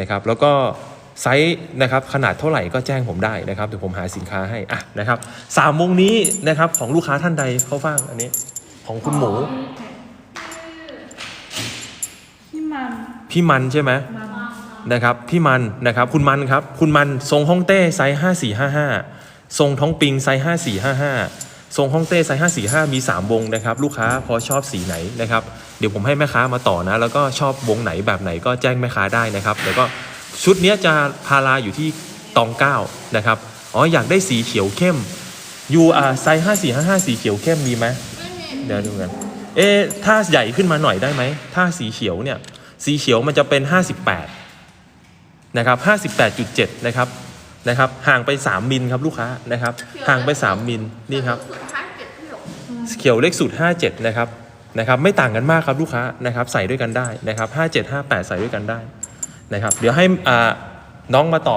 นะครับแล้วก็ไซส์นะครับขนาดเท่าไหร่ก็แจ้งผมได้นะครับเดี๋ยวผมหาสินค้าให้อะนะครับสามวงนี้นะครับของลูกค้าท่านใดเข้าฟังอันนี้ของคุณหมู พี่มันพี่มันใช่ไหมมันนะครับพี่มันนะครับคุณมันครับคุณมันทรงฮ่องเต้ไซส์ห้าสี่ห้าห้าทรงท้องปิงไซส์ห้าสี่ห้าห้าทรงฮ่องเต้ไซส์ห้าสี่ห้ามีสามวงนะครับ ลูกค้าพอชอบสีไหนนะครับ เดี๋ยวผมให้แม่ค้ามาต่อนะ แล้วก็ชอบวงไหนแบบไหนก็แจ้งแม่ค้าได้นะครับ แล้วก็ชุดเนี้ยจะพาราอยู่ที่ตองเก้านะครับอ๋ออยากได้สีเขียวเข้มยูอาไซส์ห้าสี่ห้าห้าสีเขียวเข้มมีไหมไม่มีเดี๋ยวดูกันเอ๊ะถ้าใหญ่ขึ้นมาหน่อยได้ไหมถ้าสีเขียวเนี่ยสีเขียวมันจะเป็น 58นะครับ58.7นะครับนะครับห่างไป 3 มิลครับลูกค้านะครับห่างไป 3 มิลนี่ครับสุดท้ายเก็บที่หลงเขียวเลขสุด57นะครับ นะครับไม่ต่างกันมากครับลูกค้านะครับใส่ด้วยกันได้นะครับ57 58 ใส่ด้วยกันได้นะครับเดี๋ยวให้น้องมาต่อ